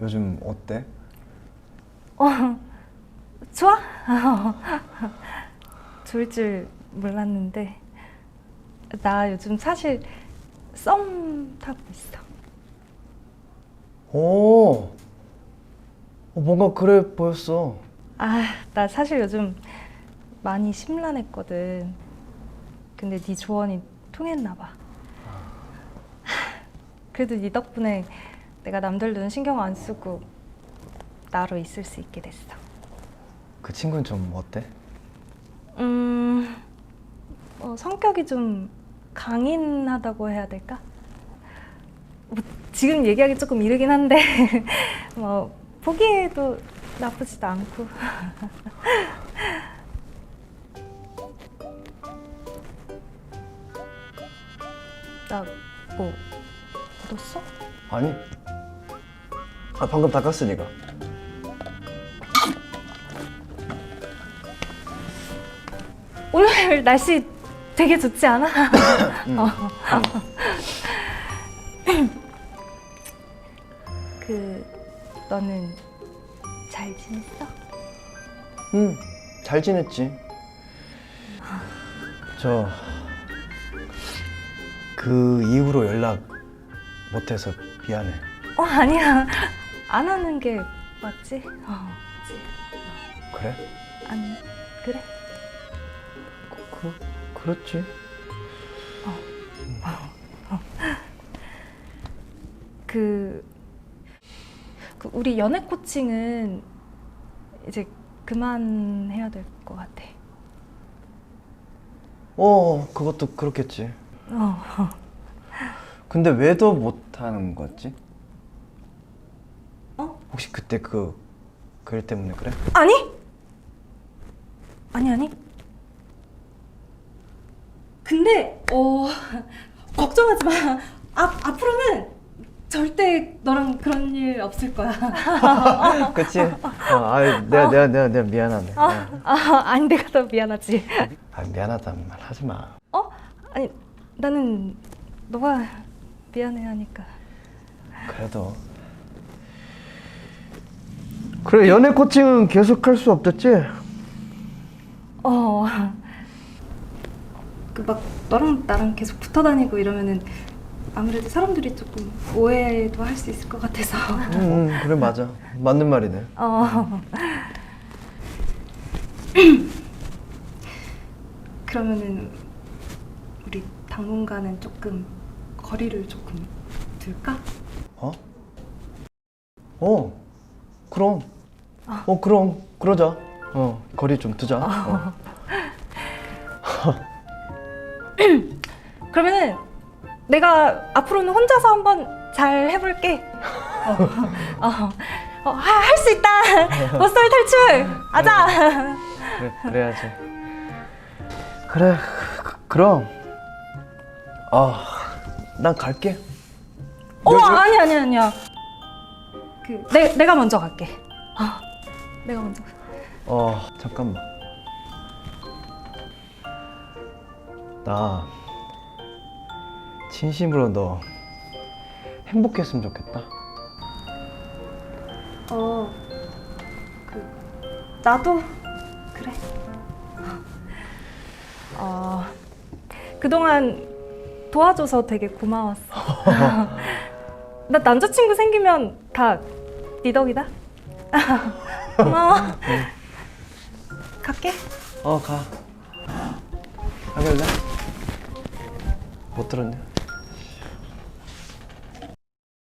요즘 어때? 좋아? 좋을 줄 몰랐는데 나 요즘 사실 썸 타고 있어. 오, 어, 뭔가 그래 보였어. 아, 나 사실 요즘 많이 심란했거든. 근데 네 조언이 통했나 봐. 그래도 네 덕분에 내가 남들 눈 신경 안 쓰고 나로 있을 수 있게 됐어. 그 친구는 좀 어때? 음, 어, 성격이 좀 강인하다고 해야 될까? 뭐, 지금 얘기하기 조금 이르긴 한데, 뭐, 보기에도 나쁘지도 않고. 나 뭐, 묻었어? 아니. 아 방금 닦았으니까. 오늘 날씨 되게 좋지 않아? 응. 어. 그 너는 잘 지냈어? 응, 잘 지냈지. 저, 그 이후로 연락 못해서 미안해. 어 아니야 안 하는 게 맞지? 어, 그래? 안 그래? 그, 그, 그렇지. 그, 그 우리 연애 코칭은 이제 그만해야 될 것 같아. 어, 그것도 그렇겠지. 어. 근데 왜 더 못하는 거지? 어? 혹시 그때 그 글 때문에 그래? 아니? 아니 아니. 근데 어 걱정하지 마. 앞 앞으로는 절대 너랑 그런 일 없을 거야. 그치? 어, 아, 내가, 내가, 내가, 내가 미안하네. 어. 아 아니 내가 더 미안하지. 아, 미안하다는 말 하지 마. 어? 아니 나는 너가 미안해 하니까. 그래도. 그래, 연애 코칭은 계속 할 수 없댔지? 어. 그 막 너랑 나랑 계속 붙어 다니고 이러면은 아무래도 사람들이 조금 오해도 할 수 있을 것 같아서. 응, 응, 그래, 맞아. 맞는 말이네. 어. 그러면은 우리 당분간은 조금 거리를 조금 둘까? 어? 어, 그럼. 어, 그럼. 그러자. 어, 거리 좀 두자. 어. 그러면은 내가 앞으로는 혼자서 한번 잘 해볼게. 어, 어, 할수 있다. 버스돌 탈출. 아자. 그래, 그래야지. 그래, 그, 그럼. 아, 난 갈게. 어 아니 아니 아니야. 그 내, 내가 먼저 갈게. 아 내가 먼저. 어, 잠깐만. 나 진심으로 너 행복했으면 좋겠다. 어, 그 나도 그래. 어, 그동안 도와줘서 되게 고마웠어. 나 남자친구 생기면 다 네 덕이다. 고마워. 갈게. 어, 가. 가길래? 못 들었냐?